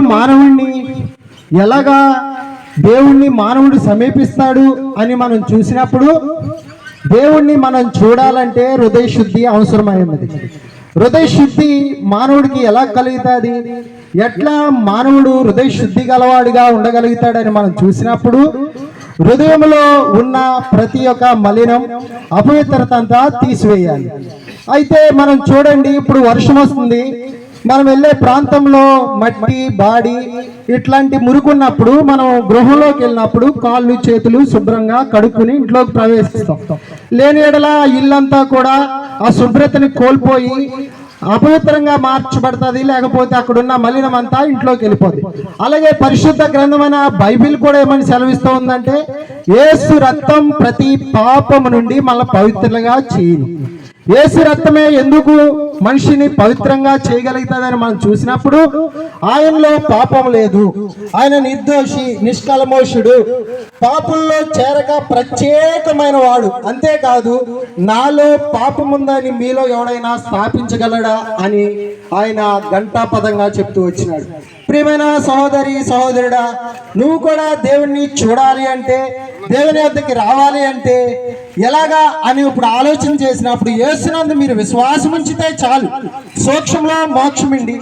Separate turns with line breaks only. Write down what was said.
మానవుణ్ణి ఎలాగా దేవుణ్ణి మానవుడు సమీపిస్తాడు అని మనం చూసినప్పుడు దేవుణ్ణి మనం చూడాలంటే హృదయ శుద్ధి అవసరమైనది. హృదయ శుద్ధి మానవుడికి ఎలా కలుగుతుంది? ఎట్లా మానవుడు హృదయ శుద్ధి గలవాడిగా ఉండగలుగుతాడని మనం చూసినప్పుడు హృదయంలో ఉన్న ప్రతి ఒక్క మలినం అపవిత్రత అంతా తీసివేయాలి. అయితే మనం చూడండి ఇప్పుడు వర్షం వస్తుంది. మనం వెళ్ళే ప్రాంతంలో మట్టి బాడి ఇట్లాంటి మురుకున్నప్పుడు మనం గృహంలోకి వెళ్ళినప్పుడు కాళ్ళు చేతులు శుభ్రంగా కడుక్కుని ఇంట్లోకి ప్రవేశిస్తాం. లేని ఎడల ఇల్లంతా కూడా ఆ శుభ్రతని కోల్పోయి అపవిత్రంగా మార్చబడుతుంది లేకపోతే అక్కడున్న మలినం అంతా ఇంట్లోకి వెళ్ళిపోతుంది అలాగే పరిశుద్ధ గ్రంథమైన బైబిల్ కూడా ఏమని సెలవిస్తూ ఉందంటే ఏసు రక్తం ప్రతి పాపము నుండి మళ్ళీ పవిత్రంగా చేయను. ఏసు రక్తమే ఎందుకు మనిషిని పవిత్రంగా చేయగలుగుతుందని మనం చూసినప్పుడు ఆయనలో పాపం లేదు. ఆయన నిర్దోషి నిష్కలమోషుడు పాపంలో చేరక ప్రత్యేకమైన వాడు. అంతేకాదు నాలో పాపం ఉందని మీలో ఎవడైనా స్థాపించగలడా అని ఆయన ఘంటాపదంగా చెప్తూ వచ్చినాడు. ప్రియమైన సహోదరి సహోదరుడా నువ్వు కూడా దేవుణ్ణి చూడాలి అంటే దేవుని వద్దకి రావాలి అంటే ఎలాగా అని ఇప్పుడు ఆలోచన చేసినప్పుడు ఏసునందు మీరు విశ్వాసం ఉంచితే చాలు. సూక్ష్మంలో మోక్షమిండి